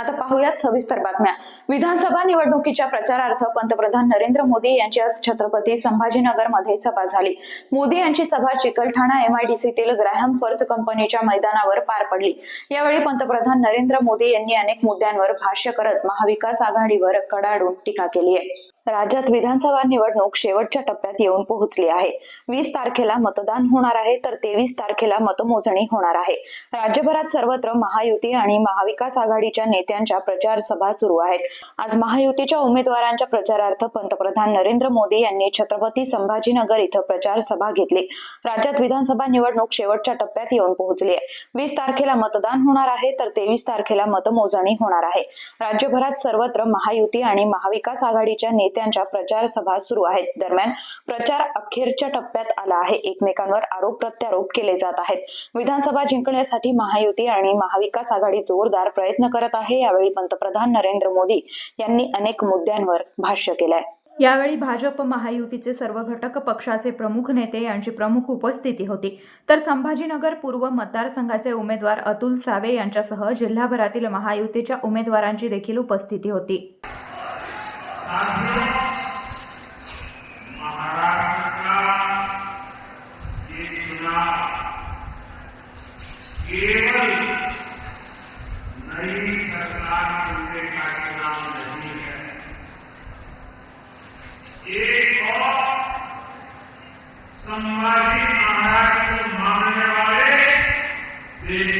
आता पाहूयात सविस्तर बातम्या. विधानसभा निवडणुकीच्या प्रचारार्थ पंतप्रधान नरेंद्र मोदी यांची आज छत्रपती संभाजीनगरमध्ये सभा झाली. मोदी यांची सभा चिकलठाणा एमआयडीसीतील ग्राहम फर्थ कंपनीच्या मैदानावर पार पडली. यावेळी पंतप्रधान नरेंद्र मोदी यांनी अनेक मुद्द्यांवर भाष्य करत महाविकास आघाडीवर कडाडून टीका केली आहे. राज्यात विधानसभा निवडणूक शेवटच्या टप्प्यात येऊन पोहोचली आहे. वीस तारखेला मतदान होणार आहे तर तेवीस तारखेला मतमोजणी होणार आहे. राज्यभरात सर्वत्र महायुती आणि महाविकास आघाडीच्या नेत्यांच्या प्रचार सभा सुरू आहेत. आज महायुतीच्या उमेदवारांच्या प्रचारार्थ पंतप्रधान नरेंद्र मोदी यांनी छत्रपती संभाजीनगर इथं प्रचार सभा घेतली. राज्यात विधानसभा निवडणूक शेवटच्या टप्प्यात येऊन पोहोचली आहे. वीस तारखेला मतदान होणार आहे तर तेवीस तारखेला मतमोजणी होणार आहे. राज्यभरात सर्वत्र महायुती आणि महाविकास आघाडीच्या नेत्यांच्या प्रचार सभा सुरू आहेत. दरम्यान प्रचार अखेरच्या टप्प्यात आला आहे. एकमेकांवर आरोप प्रत्यारोप केले जात आहेत. विधानसभा जिंकण्यासाठी महायुती आणि महाविकास आघाडी जोरदार प्रयत्न करत आहे यावेळी पंतप्रधान नरेंद्र मोदी यांनी अनेक मुद्द्यांवर भाष्य केलंय. यावेळी भाजप महायुतीचे सर्व घटक पक्षाचे प्रमुख नेते यांची प्रमुख उपस्थिती होती. तर संभाजीनगर पूर्व मतदारसंघाचे उमेदवार अतुल सावे यांच्यासह जिल्हाभरातील महायुतीच्या उमेदवारांची देखील उपस्थिती होती. نئی سرکار کا نہیں ہے. ایک اور سماجی مہاراج کو ماننے والے دیش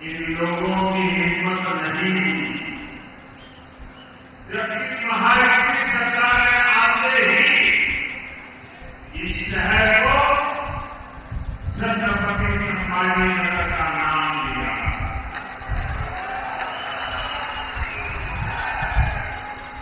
جن لوگوں کی ہمت نہیں۔ جب مہاراجی سرکار آتے ہی اس شہر کو چھترپتی سنبھالنے لگا